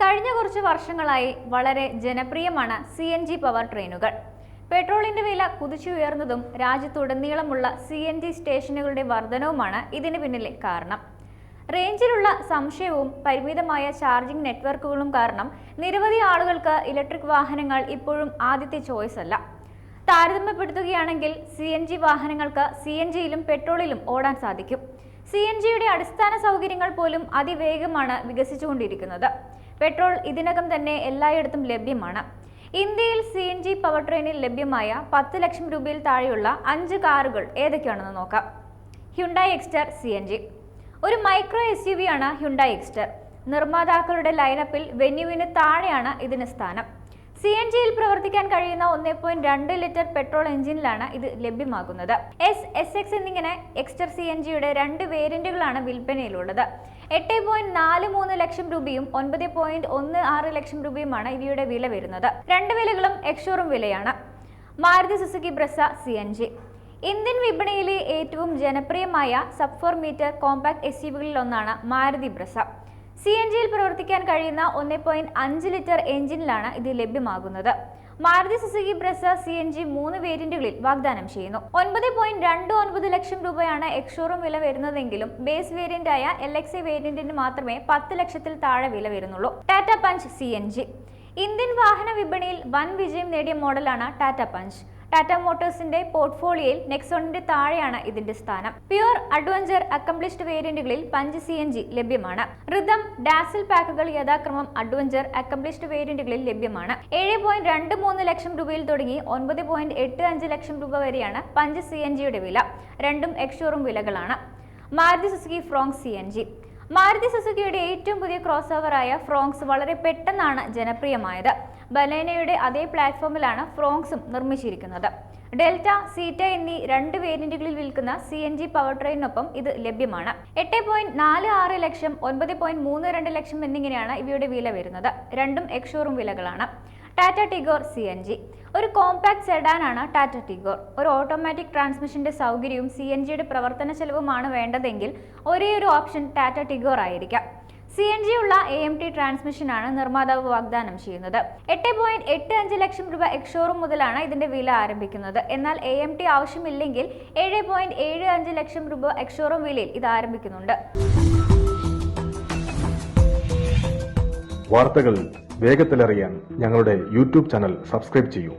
കഴിഞ്ഞ കുറച്ച് വർഷങ്ങളായി വളരെ ജനപ്രിയമാണ് സി എൻ ജി പവർ ട്രെയിനുകൾ പെട്രോളിന്റെ വില കുതിച്ചുയർന്നതും രാജ്യത്തുടനീളമുള്ള സി എൻ ജി സ്റ്റേഷനുകളുടെ വർധനവുമാണ് ഇതിന് പിന്നിലെ കാരണം. റേഞ്ചിലുള്ള സംശയവും പരിമിതമായ ചാർജിംഗ് നെറ്റ്വർക്കുകളും കാരണം നിരവധി ആളുകൾക്ക് ഇലക്ട്രിക് വാഹനങ്ങൾ ഇപ്പോഴും ആദ്യത്തെ ചോയ്സ് അല്ല. താരതമ്യപ്പെടുത്തുകയാണെങ്കിൽ സി എൻ ജി വാഹനങ്ങൾക്ക് സി എൻ ജിയിലും പെട്രോളിലും ഓടാൻ സാധിക്കും. സി എൻ ജിയുടെ അടിസ്ഥാന സൗകര്യങ്ങൾ പോലും അതിവേഗമാണ് വികസിച്ചുകൊണ്ടിരിക്കുന്നത്. പെട്രോൾ ഇതിനകം തന്നെ എല്ലായിടത്തും ലഭ്യമാണ്. ഇന്ത്യയിൽ സി എൻ ജി പവർ ട്രെയിനിൽ ലഭ്യമായ പത്ത് ലക്ഷം രൂപയിൽ താഴെയുള്ള അഞ്ച് കാറുകൾ ഏതൊക്കെയാണെന്ന് നോക്കാം. Hyundai Exter C N G. ഒരു മൈക്രോ എസ് യു വി ആണ് ഹ്യുണ്ടായി എക്സ്റ്റർ നിർമ്മാതാക്കളുടെ ലൈനപ്പിൽ വെന്യുവിന് താഴെയാണ് ഇതിന് സ്ഥാനം. സി എൻ ജിയിൽ പ്രവർത്തിക്കാൻ കഴിയുന്ന ഒന്നേ പോയിന്റ് രണ്ട് ലിറ്റർ പെട്രോൾ എഞ്ചിനിലാണ് ഇത് ലഭ്യമാകുന്നത്. എസ് എസ് എക്സ് എന്നിങ്ങനെ എക്സ്റ്റർ സി എൻ ജിയുടെ രണ്ട് വേരിയന്റുകളാണ് വിൽപ്പനയിലുള്ളത്. എട്ട് പോയിന്റ് നാല് മൂന്ന് ലക്ഷം രൂപയും ഒൻപത് പോയിന്റ് ഒന്ന് ആറ് ലക്ഷം രൂപയുമാണ് ഇവയുടെ വില വരുന്നത്. രണ്ട് വിലകളും എക്സ്ഷോറും വിലയാണ്. Maruti Suzuki Brezza C N G Indian വിപണിയിലെ ഏറ്റവും ജനപ്രിയമായ sub four metre compact S യുവികളിൽ ഒന്നാണ് മാരുതി ബ്രസ. സി എൻ ജിയിൽ പ്രവർത്തിക്കാൻ കഴിയുന്ന ഒന്ന് പോയിന്റ് അഞ്ച് ലിറ്റർ എഞ്ചിനിലാണ് ഇത് ലഭ്യമാകുന്നത്. Maruti Suzuki Brezza C N G മൂന്ന് വേരിയന്റുകളിൽ വാഗ്ദാനം ചെയ്യുന്നു. ഒൻപത് പോയിന്റ് രണ്ട് ഒൻപത് ലക്ഷം രൂപയാണ് എക്സ്ഷോറൂം വില വരുന്നതെങ്കിലും ബേസ് വേരിയന്റായ എൽ എക്സ് വേരിയന്റിന് മാത്രമേ പത്ത് ലക്ഷത്തിൽ താഴെ വില വരുന്നുള്ളൂ. Tata Punch C N G Indian വാഹന വിപണിയിൽ വൻ വിജയം നേടിയ മോഡലാണ് ടാറ്റ പഞ്ച്. ടാറ്റ മോട്ടോഴ്സിന്റെ പോർട്ട്ഫോളിയോയിൽ നെക്സോണിന്റെ താഴെയാണ് ഇതിന്റെ സ്ഥാനം. പ്യൂർ അഡ്വഞ്ചർ അക്കംപ്ലിഷ്ഡ് വേരിയന്റുകളിൽ പഞ്ച് സി എൻ ജി ലഭ്യമാണ്. റിതം ഡാസിൽ പാക്കുകൾ യഥാക്രമം അഡ്വഞ്ചർ അക്കംപ്ലിഷ്ഡ് വേരിയന്റുകളിൽ ലഭ്യമാണ്. ഏഴ് പോയിന്റ് രണ്ട് മൂന്ന് ലക്ഷം രൂപയിൽ തുടങ്ങി ഒൻപത് പോയിന്റ് എട്ട് അഞ്ച് ലക്ഷം രൂപ വരെയാണ് പഞ്ച് സി എൻ ജിയുടെ വില. രണ്ടും ex showroom വിലകളാണ്. Maruti Suzuki Fronx C N G Maruti സുസുക്കിയുടെ ഏറ്റവും പുതിയ ക്രോസ് ഓവറായ ഫ്രോങ്സ് വളരെ പെട്ടെന്നാണ് ജനപ്രിയമായത്. ബലേനയുടെ അതേ പ്ലാറ്റ്ഫോമിലാണ് ഫ്രോങ്സും നിർമ്മിച്ചിരിക്കുന്നത്. ഡെൽറ്റ സീറ്റ എന്നീ രണ്ട് വേരിയന്റുകളിൽ വിൽക്കുന്ന സി എൻ ജി പവർ ട്രെയിനൊപ്പം ഇത് ലഭ്യമാണ്. എട്ട് പോയിന്റ് നാല് ആറ് ലക്ഷം ഒൻപത് പോയിന്റ് മൂന്ന് രണ്ട് ലക്ഷം എന്നിങ്ങനെയാണ് ഇവയുടെ വില വരുന്നത്. രണ്ടും ex showroom വിലകളാണ്. Tata Tigor C N G ഒരു കോമ്പാക്ട് സെഡാനാണ് ടാറ്റ ടിഗോർ. ഒരു ഓട്ടോമാറ്റിക് ട്രാൻസ്മിഷന്റെ സൗകര്യവും സി എൻ ജിയുടെ പ്രവർത്തന ചെലവുമാണ് വേണ്ടതെങ്കിൽ ഒരേ ഒരു ഓപ്ഷൻ ടാറ്റ ടിഗോർ ആയിരിക്കാം. സി എൻ ജി ഉള്ള എ എം ടി ട്രാൻസ്മിഷനാണ് നിർമ്മാതാവ് വാഗ്ദാനം ചെയ്യുന്നത്. എട്ട് പോയിന്റ് എട്ട് അഞ്ച് ലക്ഷം രൂപ എക്സ്ഷോറൂം മുതലാണ് ഇതിന്റെ വില ആരംഭിക്കുന്നത്. എന്നാൽ എ എം ടി ആവശ്യമില്ലെങ്കിൽ ഏഴ് പോയിന്റ് ഏഴ് അഞ്ച് ലക്ഷം രൂപ എക്സ്ഷോറൂം വിലയിൽ ഇത് ആരംഭിക്കുന്നുണ്ട്. വാർത്തകൾ വേഗത്തിലറിയാൻ ഞങ്ങളുടെ യൂട്യൂബ് ചാനൽ സബ്സ്ക്രൈബ് ചെയ്യൂ.